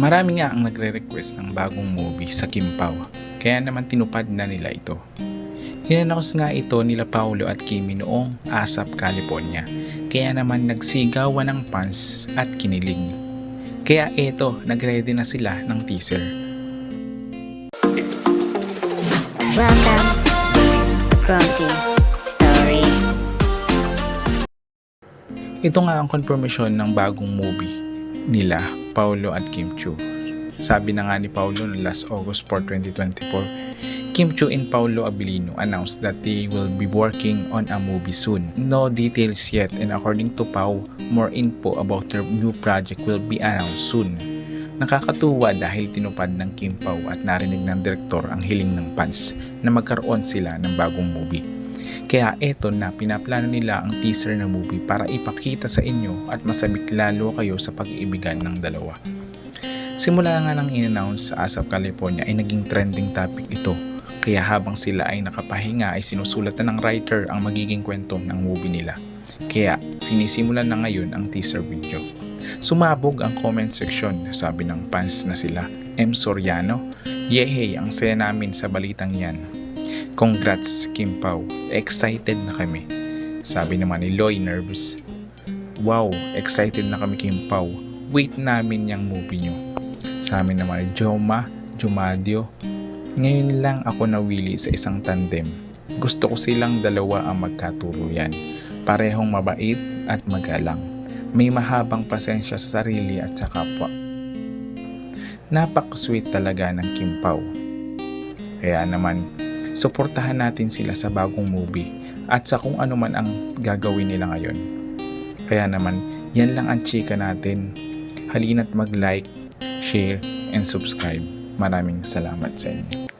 Marami nga ang nagre-request ng bagong movie sa Kimpaw, kaya naman tinupad na nila ito. Hinanakos nga ito nila Paulo at Kimi noong ASAP, California, kaya naman nagsigawan ng fans at kinilig. Kaya eto, nagready na sila ng teaser. Welcome, Clumsy Story. Ito nga ang confirmation ng bagong movie nila, Paulo at Kim Chu. Sabi na nga ni Paulo no last August 4, 2024, Kim Chu and Paulo Abilino announced that they will be working on a movie soon. No details yet and according to Pau, more info about their new project will be announced soon. Nakakatuwa dahil tinupad ng Kim Pao at narinig ng direktor ang hiling ng fans na magkaroon sila ng bagong movie. Kaya eto na pinaplano nila ang teaser na movie para ipakita sa inyo at masabik lalo kayo sa pag-iibigan ng dalawa. Simula nga nang in-announce sa ASAP California ay naging trending topic ito. Kaya habang sila ay nakapahinga ay sinusulatan ng writer ang magiging kwento ng movie nila. Kaya sinisimulan na ngayon ang teaser video. Sumabog ang comment section sabi ng fans na sila M. Soriano, Yehey ang saya namin sa balitang yan. Congrats Kim Pao, excited na kami. Sabi naman ni Loy Nervous, Wow, excited na kami Kim Pao. Wait namin yung movie nyo. Sa amin naman ni Joma, Jumadio, ngayon lang ako nawili sa isang tandem. Gusto ko silang dalawa ang magkatuluyan. Parehong mabait at magalang. May mahabang pasensya sa sarili at sa kapwa. Napak-sweet talaga ng Kim Pao. Kaya naman, suportahan natin sila sa bagong movie at sa kung ano man ang gagawin nila ngayon. Kaya naman, yan lang ang chika natin. Halina't mag-like, share, and subscribe. Maraming salamat sa inyo.